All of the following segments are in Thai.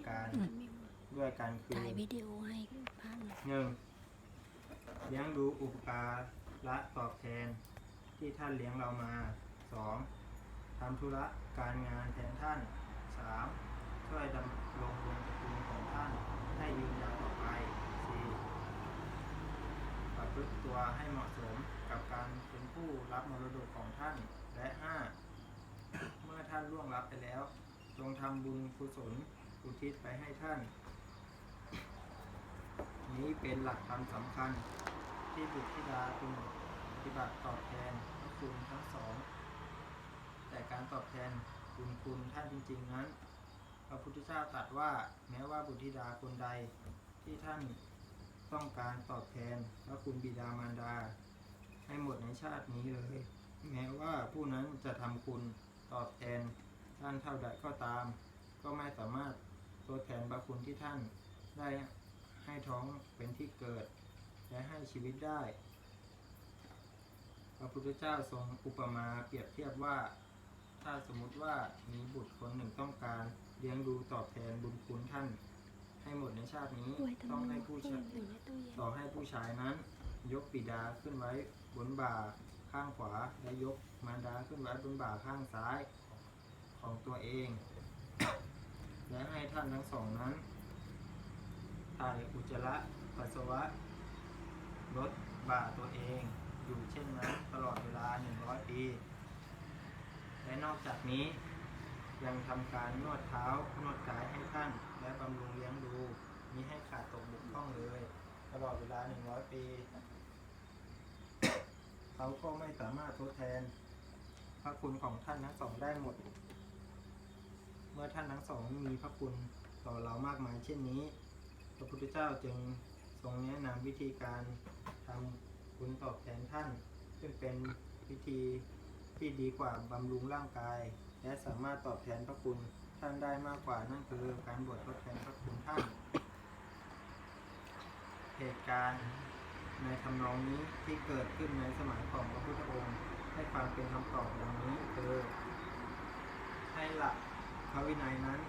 ประการด้วยกันคือถ่ายวิดีโอให้พระหน่อยหนึ่งเลี้ยงดูอุปการะตอบแทนที่ท่านเลี้ยงเรามาสองทำธุระการงานแทนท่านสามช่วยดำรงวงตระกูลของท่านให้ยืนยาวต่อไปสี่ประพฤติตัวให้เหมาะสมกับการเป็นผู้รับมรดกของท่านและห้าเมื่อท่านล่วงลับไปแล้ว จงทำบุญกุศล อุทิศไปให้ท่าน นี้เป็นหลักธรรมสำคัญ ที่บุตรธิดาพึงปฏิบัติตอบแทนพระคุณทั้งสอง แต่การตอบแทนบุญคุณท่านจริง ๆ นั้น พระพุทธเจ้าตรัสว่าแม้ว่าบุตรธิดาคนใดที่ท่านต้องการตอบแทนพระคุณบิดามารดา ให้หมดในชาตินี้เลย แม้ว่าผู้นั้นจะทำคุณตอบแทนท่านเท่าใดก็ตาม ก็ไม่สามารถ ทดแทนพระคุณที่ท่านได้ให้ท้องเป็นที่เกิด และให้ชีวิตได้ พระพุทธเจ้าทรงอุปมาเปรียบเทียบว่า ถ้าสมมุติว่ามีบุตรคนหนึ่งต้องการเลี้ยงดูตอบแทนบุญคุณท่าน ให้หมดในชาตินี้ไว้ทำต้องไมให้ผู้ผู้ชาชายยอยู่ในตู้เย็นต่อให้ผู้ชายนั้น ยกบิดาขึ้นไว้บนบ่าข้างขวาและยกมารดาขึ้นไว้บนบ่าข้างซ้ายของตัวเองและให้ ท่านทั้งสองนั้นถ่ายอุจจาระปัสสาวะลดบ่าตัวเองอยู่เช่นนั้นตลอดเวลา 100 ปี และนอกจากนี้ยังทำการนวดเท้านวดกายให้ท่านและบำรุงเลี้ยงดูมิให้ขาดตกบกพร่องเลย ตลอดเวลา 100 ปี เขาก็ไม่สามารถทดแทนพระคุณของท่านทั้งสองได้หมด มื่อท่านทั้งสองมีพระคุณต่อเรามากมายเช่นนี้ พระพุทธเจ้าจึงทรงแนะนำวิธีการทำคุณตอบแทนท่าน ซึ่งเป็นวิธีที่ดีกว่าบำรุงร่างกาย และสามารถตอบแทนพระคุณท่านได้มากกว่านั่นคือการบวชทดแทนพระคุณท่าน เหตุการณ์ในทำนองนี้ที่เกิดขึ้นในสมัยของพระพุทธองค์ให้ความเป็นคำตอบดังนี้คือให้หลัก พระวินัยนั้น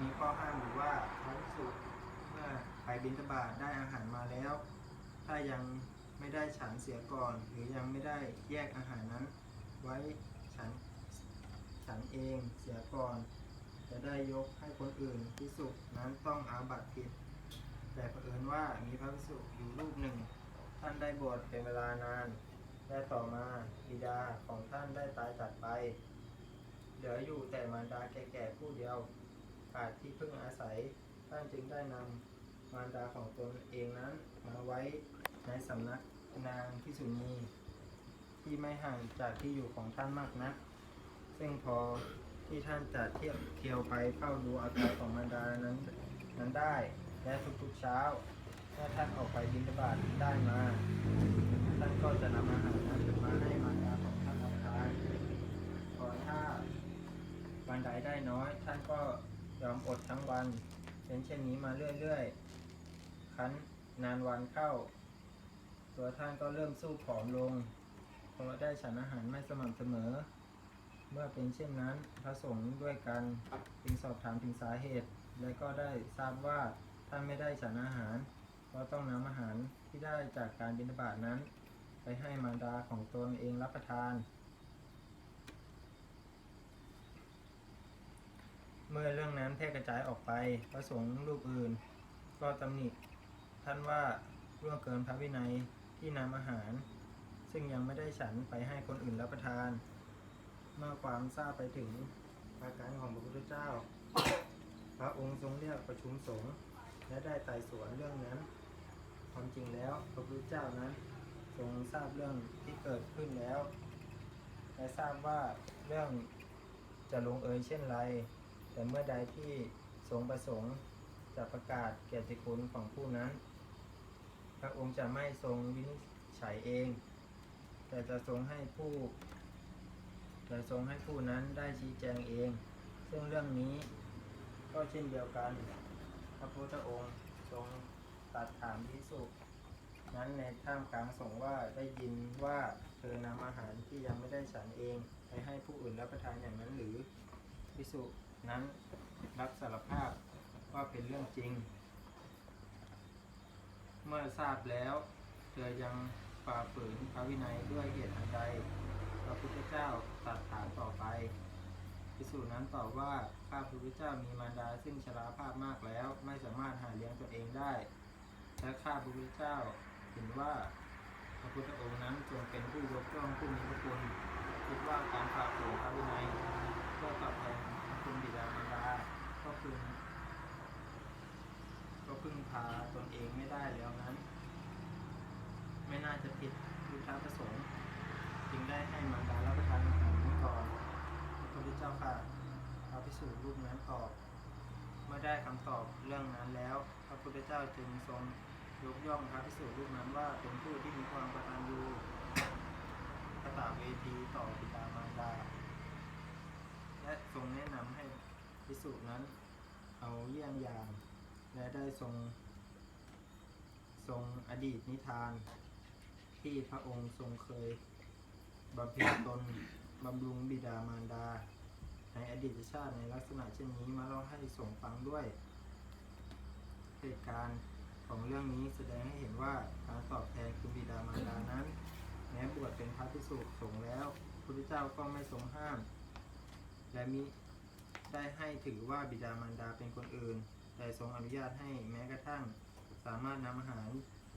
มีข้อห้ามอยู่ว่าพระภิกษุเมื่อไปบิณฑบาตได้อาหารมาแล้ว ถ้ายังไม่ได้ฉันเสียก่อน หรือยังไม่ได้แยกอาหารนั้น ไว้ฉันฉันเองเสียก่อน จะได้ยกให้คนอื่นพิสุนั้นต้องอาบัติผิด แต่เผอิญว่ามีพระภิกษุอยู่รูปหนึ่ง ท่านได้บวชเป็นเวลานานและต่อมาบิดาของท่านได้ตายจากไป เหลืออยู่แต่มารดาแก่ๆผู้เดียวขาดที่พึ่งอาศัยท่านจึงได้นำมารดาของตนเองนั้นมาไว้ในสำนักนางพิสุณีที่ไม่ห่างจากที่อยู่ของท่านมากนัก ซึ่งพอที่ท่านจะเที่ยวเที่ยวไปเฝ้าดูอาการของมารดานั้นนั้นได้ และทุกๆเช้าเมื่อท่านออกไปบิณฑบาตได้มา ท่านก็จะนำอาหารนั้นมาให้มารดาของท่านรับทานพอถ้า วันใดได้น้อย ท่านก็ยอมอดทั้งวัน เป็นเช่นนี้มาเรื่อยๆคั้นนานวันเข้า ตัวท่านก็เริ่มสู้ผอมลงเพราะได้ฉันอาหารไม่สม่ำเสมอ เมื่อเป็นเช่นนั้นพระสงฆ์ด้วยกันจึงสอบถามถึงสาเหตุ และก็ได้ทราบว่าท่านไม่ได้ฉันอาหาร เพราะต้องนำอาหารที่ได้จากการบิณฑบาตนั้น ไปให้มารดาของตนเองรับประทาน เมื่อเรื่องนั้นแพร่กระจายออกไป พระสงฆ์รูปอื่น ก็ตำหนิท่านว่าล่วงเกินพระวินัยที่นำอาหาร ซึ่งยังไม่ได้ฉันไปให้คนอื่นรับประทาน เมื่อความทราบไปถึงอาการของพระพุทธเจ้า พระองค์ทรงเรียกประชุมสงฆ์และได้ไต่สวนเรื่องนั้น ความจริงแล้วพระพุทธเจ้านั้นทรงทราบเรื่องที่เกิดขึ้นแล้ว และทราบว่าเรื่องจะลงเอยเช่นไร แต่เมื่อใดที่ทรงประสงค์จะประกาศเกียรติคุณของผู้นั้น พระองค์จะไม่ทรงวินิจฉัยเอง แต่จะทรงให้ผู้จะทรงให้ผู้นั้นได้ชี้แจงเอง ซึ่งเรื่องนี้ก็เช่นเดียวกัน พระพุทธองค์ทรงตัดถามพิสุนั้นในท่ามกลางสงว่าได้ยินว่าเธอนำอาหารที่ยังไม่ได้ฉันเอง ไปให้ผู้อื่นรับประทานอย่างนั้นหรือพิสุ นั้นรับสารภาพว่าเป็นเรื่องจริง เมื่อทราบแล้วเธอยังฝ่าฝืนพระวินัยด้วยเหตุอันใดพระพุทธเจ้าตรัสถามต่อไปพิสูจน์นั้นตอบว่าข้าพระพุทธเจ้ามีมารดาซึ่งชราภาพมากแล้วไม่สามารถหาเลี้ยงตนเองได้และข้าพระพุทธเจ้าเห็นว่าพระพุทธองค์นั้นทรงเป็นผู้ยกย่องผู้มีพระคุณคิดว่าการฝ่าฝืนพระวินัยเพื่อตอบแทนคุณบิดามารดา ก็พึงก็พึ่งพาตนเองไม่ได้แล้วนั้น ไม่น่าจะผิดพุทธประสงค์จึงได้ให้มารดารับประทานอาหารนี้ก่อนพระพุทธเจ้าค่ะพระพิสูจน์รูปนั้นตอบเมื่อได้คำตอบเรื่องนั้นแล้ว พระพุทธเจ้าจึงทรงยกย่องพระพิสูจน์รูปนั้นว่าเป็นผู้ที่มีความกตัญญูกตเวทีต่อบิดามารดา และทรงแนะนำให้พิสูจน์นั้นเอาเยี่ยงอย่าง และได้ทรง ทรงอดีตนิทาน ที่พระองค์ทรงเคยบำเพ็ญตนบำรุงบิดามารดา ในอดีตชาติในลักษณะเช่นนี้มาเล่าให้สงฟังด้วย เหตุการณ์ของเรื่องนี้แสดงให้เห็นว่าการตอบแทนคุณบิดามารดานั้น แม้บวชเป็นพระภิกษุสงฆ์แล้วพระพุทธเจ้าก็ไม่ทรงห้าม และมิได้ให้ถือว่าบิดามารดาเป็นคนอื่น แต่ทรงอนุญาตให้แม้กระทั่ง สามารถนำอาหาร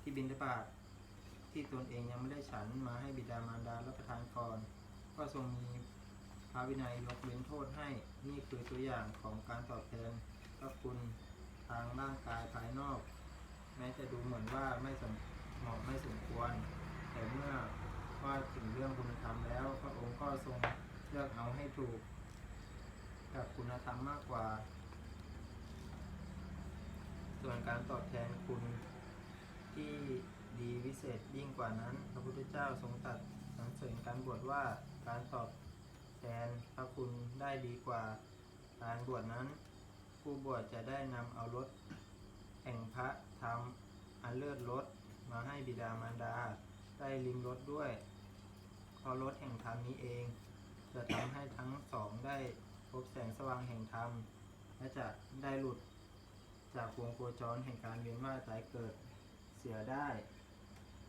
ที่บิณฑบาตที่ตนเองยังไม่ได้ฉันมาให้บิดามารดารับประทานก่อนก็ทรงมีพระวินัยยกเว้นโทษให้นี่คือตัวอย่างของการตอบแทนพระคุณทางร่างกายภายนอก แม้จะดูเหมือนว่าไม่สมเหมาะไม่สมควร แต่เมื่อว่าถึงเรื่องคุณธรรมแล้ว พระองค์ก็ทรงเลือกเอาให้ถูก กับคุณธรรมมากกว่า ส่วนการตอบแทนคุณที่ดีวิเศษยิ่งกว่านั้น พระพุทธเจ้าทรงตรัสสรรเสริญการบวชว่าการตอบแทนพระคุณได้ดีกว่าการบวชนั้น ผู้บวชจะได้นำเอารถแห่งพระธรรมอันเลิศรสมาให้บิดามารดา ได้ลิ้มรสด้วยเพราะรถแห่งธรรมนี้เอง จะทำให้ทั้งสองได้พบแสงสว่างแห่งธรรมและจะได้หลุด จากวงโคจรแห่งการเวียนว่ายตายเกิดเสียได้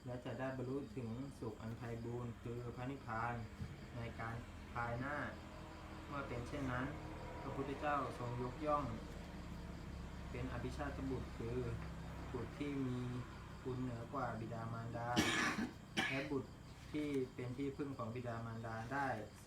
และจะได้บรรลุถึงสุขอันไพบูรณ์คือพระนิพพานในการภายหน้า เมื่อเป็นเช่นนั้น พระพุทธเจ้าทรงยกย่อง เป็นอภิชาติบุตรคือบุตรที่มีคุณเหนือกว่าบิดามารดา และบุตรที่เป็นที่พึ่งของบิดามารดาได้ซึ่ง